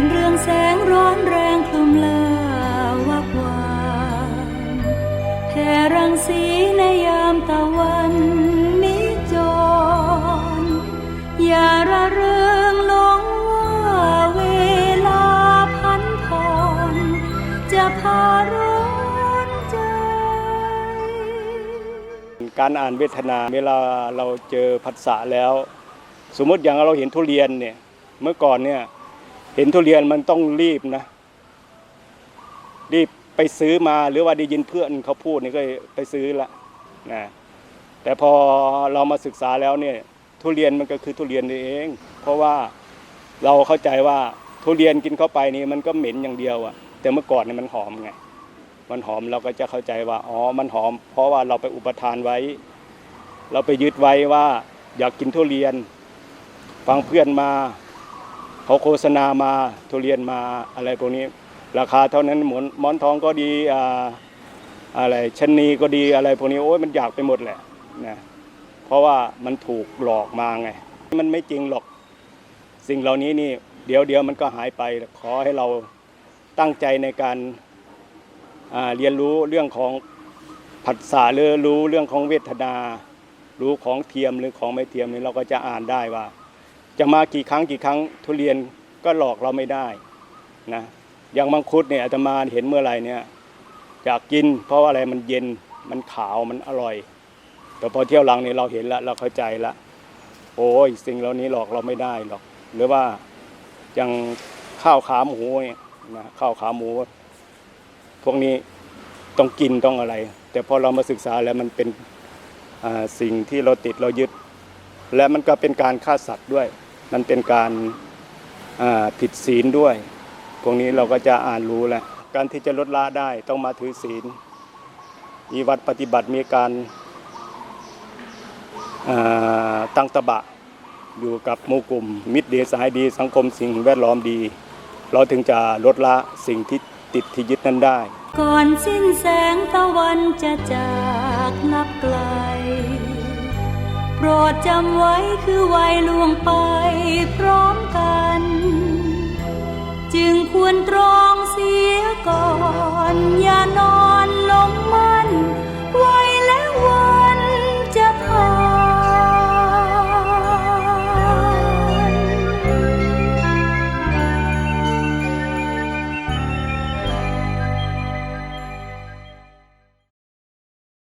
นเรื่องแสงร้อนแรงคลุมลาวับวานแผ่รังสีในยามตะวันนิจร อย่าระเริงลงว่าเวลาพันผ่อนจะพาร้อนใจ การอ่านเวทนาเวลาเราเจอผัสสะแล้ว สมมติอย่างเราเห็นทุเรียนเนี่ยเมื่อก่อนเนี่ย เห็นทุเรียนมันต้องรีบนะ รีบไปซื้อมาหรือว่าได้ยินเพื่อนเขาพูดนี่ก็ไปซื้อละนะแต่พอเรามาศึกษาแล้วเนี่ย ทุเรียนมันก็คือทุเรียนเอง เพราะว่าเราเข้าใจว่าทุเรียนกินเข้าไปนี่มันก็เหม็นอย่างเดียวอะแต่เมื่อก่อนเนี่ยมันหอมไงมันหอมเราก็จะเข้าใจว่าอ๋อมันหอม เพราะว่าเราไปอุปทานไว้ เราไปยึดไว้ว่า อยากกินทุเรียน ฟังเพื่อนมา เขาโฆษณามาทุเรียนมาอะไรพวกนี้ ราคาเท่านั้นหมอนหมอนทองก็ดีอ่าอะไรชะนีก็ดีอะไรพวกนี้โอ้ยมันอยากไปหมดแหละนะเพราะว่ามันถูกหลอกมาไง มันไม่จริงหรอกสิ่งเหล่านี้นี่เดี๋ยวเดี๋ยวมันก็หายไปขอให้เราตั้งใจในการเรียนรู้เรื่องของผัสสะหรือรู้เรื่องของเวทนา รู้ของเทียมหรือของไม่เทียมนี่เราก็จะอ่านได้ว่า จะมากี่ครั้งกี่ครั้งทุเรียนก็หลอกเราไม่ได้นะอย่างมังคุดเนี่ยอาตมาเห็นเมื่อไหร่เนี่ยอยากกิน เพราะว่าอะไรมันเย็นมันขาวมันอร่อย แต่พอเที่ยวหลังเนี่ยเราเห็นล้วเราเข้าใจละโอ้ยสิ่งเหล่านี้หลอกเราไม่ได้หรอก หรือว่าอย่างข้าวขาหมูเนี่ยนะข้าวขาหมู พวกนี้ต้องกินต้องอะไร แต่พอเรามาศึกษาแล้วมันเป็นสิ่งที่เราติดเรายึด และมันก็เป็นการฆ่าสัตว์ด้วย มันเป็นการผิดศีลด้วย พวกนี้เราก็จะอ่านรู้แหล้วการที่จะลดละได้ต้องมาถือศีลมีวัดปฏิบัติมีการตั้งตบะอยู่กับมู่กลุ่ม มิตรดีสายดีสังคมสิ่งแวดล้อมดี เราถึงจะลดละสิ่งที่ติดที่ยึดนั้นได้ ก่อนสิ้นแสงตะวันจะจากนับไกล รดจำไว้คือวัยล่วงไปพร้อมกัน จึงควรตรอ